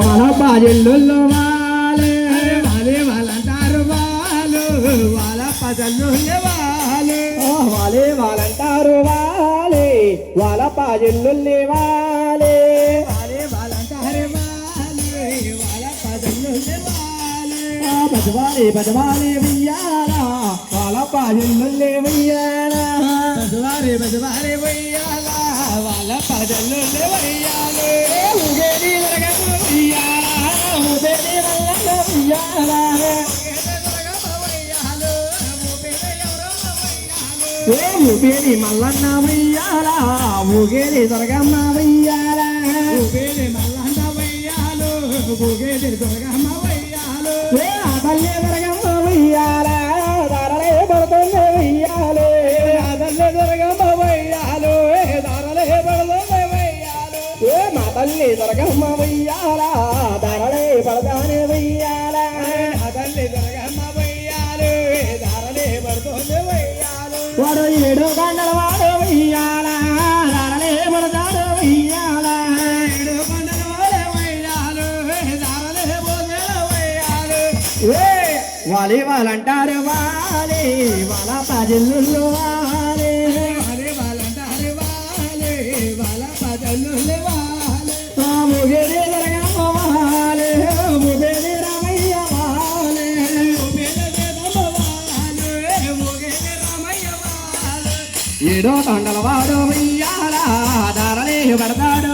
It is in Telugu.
వాళ్ళ బాజెల్లు వాళ్ళే వాళ్ళే వాళ్ళంటారు వాళ్ళు వాళ్ళ పదలు వాళ్ళే వాళ్ళంటారు వాళ్ళే వాళ్ళ బాజెల్లు వాలే. వాళ్ళే వాళ్ళంటారు వాళ్ళ పదలు వాళ్ళు బజవాలే బజవాలే వెయ్యాలా వాళ్ళ బాజెల్లు వెయ్యాలా. బజవారే బజవారే వాళ్ళ పదలు వెయ్యాలి. వరగమ్మ వెయ్యాలా ఏ ఉగేది మల్లన్న వెయ్యాలా ఉగేది దొరగమ్మ వెయ్యాలా పడుతున్న ఆ తల్లి దొరగమ్మ వెయ్యాలా ధరలే పడుతున్న వెయ్యాలే ఏ మా తల్లి దొరగమ్మ వెయ్యాలా ధరలే పడతాను వాడు ఏడో గంటల వాడు వెయ్యాలా ధరలే పడతాడు వెయ్యాలా ఏ వాలి వాళ్ళంటారు వాలి వాళ్ళ ప్రజలు వాలి. ముగిరి ఏడో తొండలవాడు వెయ్యాలా? ధరలే పడతాడు